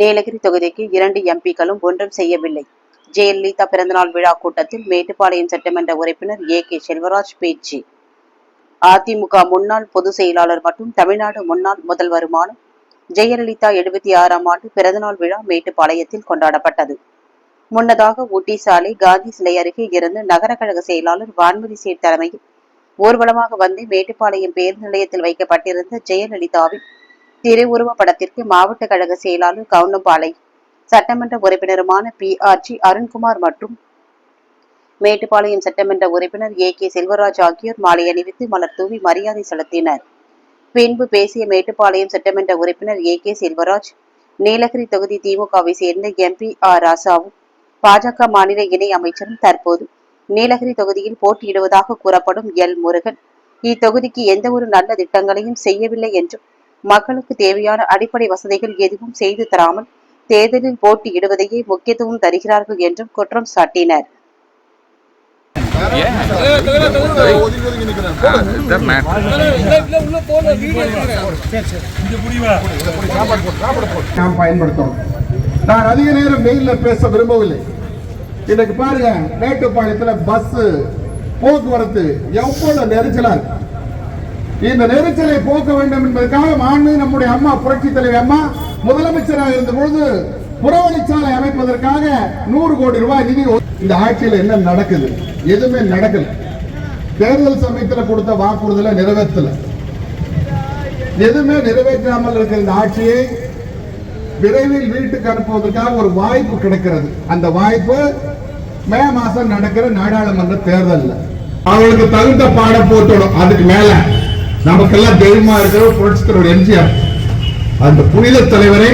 நீலகிரி தொகுதிக்கு இரண்டு எம்பிக்களும் ஒன்றும் செய்யவில்லை. ஜெயலலிதா பிறந்தநாள் விழா கூட்டத்தில் மேட்டுப்பாளையம் சட்டமன்ற உறுப்பினர் ஏ. கே. செல்வராஜ் பேச்சு. அதிமுக முன்னாள் பொதுச் செயலாளர் மற்றும் தமிழ்நாடு முன்னாள் முதல்வருமான ஜெயலலிதா எழுபத்தி ஆறாம் ஆண்டு பிறந்தநாள் விழா மேட்டுப்பாளையத்தில் கொண்டாடப்பட்டது. முன்னதாக ஊட்டி சாலை காந்தி சிலை அருகே இருந்து நகர கழக செயலாளர் வான்மதி சேட் தலைமையில் ஊர்வலமாக வந்து மேட்டுப்பாளையம் பேருந்து நிலையத்தில் வைக்கப்பட்டிருந்த ஜெயலலிதாவின் திருவுருவ படத்திற்கு மாவட்ட கழக செயலாளர் கவுண்டம்பாளை சட்டமன்ற உறுப்பினருமான பி. ஆர். ஜி. அருண்குமார் மற்றும் மேட்டுப்பாளையம் சட்டமன்ற உறுப்பினர் ஏ. கே. செல்வராஜ் ஆகியோர் மாலை அணிவித்து மலர் தூவி மரியாதை செலுத்தினர். பின்பு பேசிய மேட்டுப்பாளையம் சட்டமன்ற உறுப்பினர் ஏ. கே. செல்வராஜ் நீலகிரி தொகுதி திமுகவை சேர்ந்த எம்பி ஆர். ராசாவும் பாஜக மாநில இணை அமைச்சரும் தற்போது நீலகிரி தொகுதியில் போட்டியிடுவதாக கூறப்படும் எல். முருகன் இத்தொகுதிக்கு எந்த ஒரு நல்ல திட்டங்களையும் செய்யவில்லை என்றும் மக்களுக்கு தேவையான அடிப்படை வசதிகள் எதுவும் செய்து தராமல் தேர்தலில் போட்டியிடுவதையே முக்கியத்துவம் தருகிறார்கள் என்றும் குற்றம் சாட்டினர். நாம் பயன்படுத்தோம் நான் அதிக நேரம் மெயில்ல பேச விரும்பவில்லை. இன்னைக்கு பாருங்க மேட்டுப்பாளையத்துல பஸ் போக்குவரத்து எவ்வளவு நெரிசலா இருக்கு. இந்த நெரிச்சலை போக்க வேண்டும் என்பதற்காக மாண்பு நம்முடைய அம்மா புரட்சி தலைவி அம்மா முதலமைச்சராக இருந்த பொழுது புறவழிச்சாலை அமைப்பதற்காக நூறு கோடி ரூபாய் நிதி இந்த ஆட்சியில் என்ன நடக்குது? எதுவுமே நடக்கல. தேர்தல் சமயத்தில் கொடுத்த வாக்குறுதலை நிறைவேற்றல. எதுவுமே நிறைவேற்றாமல் இருக்கிற இந்த ஆட்சியை விரைவில் வீட்டுக்கு அனுப்புவதற்காக ஒரு வாய்ப்பு கிடைக்கிறது. அந்த வாய்ப்பு மே மாசம் நடக்கிற நாடாளுமன்ற தேர்தல்ல. அவங்களுக்கு தகுந்த பாடம் போட்டணும் அதுக்கு மேல நமக்கெல்லாம் தெய்வமா இருக்கிற புரட்சித்தலைவர் எம்ஜிஆர். அந்த புனித தலைவரை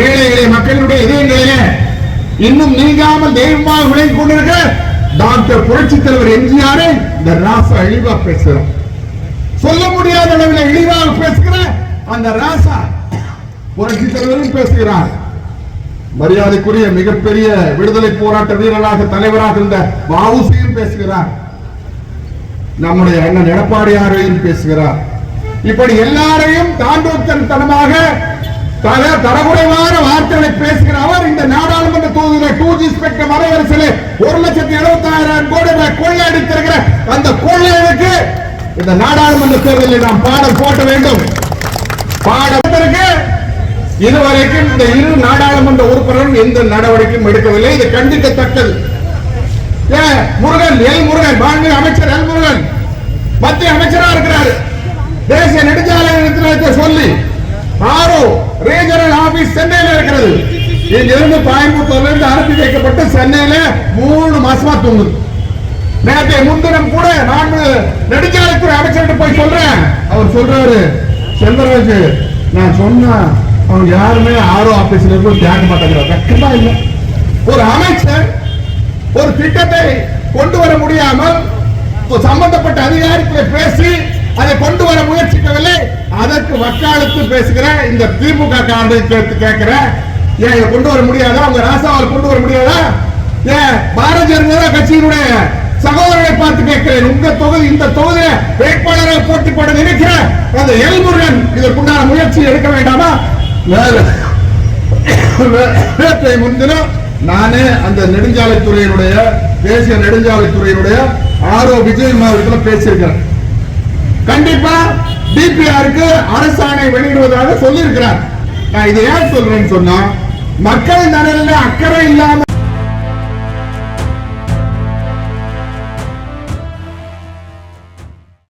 ஏழை எளிய மக்களுடைய இதயங்களிலே இன்னும் நீங்காமல் தெய்வமாக விளங்கி கொண்டிருக்க டாக்டர் புரட்சி தலைவர் எம்ஜிஆரை இந்த ராசா அழிவா பேசுகிறோம் சொல்ல முடியாத அளவில் இழிவாக பேசுகிற அந்த ராசா புரட்சி தலைவரும் பேசுகிறார். மரியாதைக்குரிய மிகப்பெரிய விடுதலை போராட்ட வீரராக தலைவராக இருந்த வாவுசியும் பேசுகிறார். நம்முடைய அண்ணன் எடப்பாடியாரையும் பேசுகிறார். இப்படி எல்லாரையும் தனமாக பல தரகுறைவான வார்த்தைகளை பேசுகிற அவர் இந்த நாடாளுமன்ற தொகுதியில டூ ஜி ஸ்பெக்ட்ரம் வரவரிசையில் ஒரு லட்சத்தி எழுபத்தி ஆயிரம் கோடி ரூபாய் கொள்ளையடித்திருக்கிற அந்த கொள்ளையனுக்கு இந்த நாடாளுமன்ற தேர்தலில் நாம் பாடம் போட்ட வேண்டும். பாடத்திற்கு இதுவரைக்கும் இந்த இரு நாடாளுமன்ற உறுப்பினரும் எந்த நடவடிக்கையும் எடுக்கவில்லை. இது கண்டிக்கத்தக்கது. முருகன் எல் முருகன் மாண்பு அமைச்சர் எல் முருகன். மத்திய அமைச்சரா இருக்கிறார். தேசிய நெடுஞ்சாலை நிறுவனத்தை சொல்லி ஆரோ ரீஜனல் ஆபீஸ் சென்னையில இருக்கிறது. இங்கிருந்து கோயம்புத்தூர்ல இருந்து அனுப்பி வைக்கப்பட்டு சென்னையில மூணு மாசமா தூங்குது. நேற்றைய முன்தினம் கூட நான் நெடுஞ்சாலைத்துறை அமைச்சர்கிட்ட போய் சொல்றேன். அவர் சொல்றாரு செல்வராஜ் நான் சொன்ன அவங்க யாருமே ஆரோ ஆபீஸ்ல இருந்து கேட்க மாட்டேங்கிறார் வெக்கமா இல்லை. ஒரு அமைச்சர் ஒரு திட்டத்தை கொண்டு வர முடியாமல் சம்பந்தப்பட்ட அதிகாரிகளை பேசி அதை கொண்டு வர முயற்சிக்கவில்லை அதற்கு வக்காலத்து பேசுகிற இந்த திமுக காரணத்தை கேட்டு கேட்கிற ஏன் இதை கொண்டு வர முடியாதா உங்க ராசாவால் கொண்டு வர முடியாதா ஏன் பாரதிய ஜனதா கட்சியினுடைய சகோதரரை பார்த்து கேட்கிறேன் உங்க தொகுதி இந்த தொகுதியில வேட்பாளரை போட்டி போட நினைக்கிற அந்த எல்முருகன் இதற்குண்டான முயற்சி எடுக்க வேண்டாமா வேற நேற்றைய முன்தினம் நானே அந்த நெடுஞ்சாலைத்துறையினுடைய தேசிய நெடுஞ்சாலைத்துறையினுடைய ஆரோ விஜய் மாவட்டத்தில் பேசியிருக்கிறேன். கண்டிப்பா டிபிஆருக்கு அரசாணை வெளியிடுவதாக சொல்லியிருக்கிறார். நான் இதை ஏன் சொல்றேன்னு சொன்னா மக்கள் நலனில் அக்கறை இல்லாம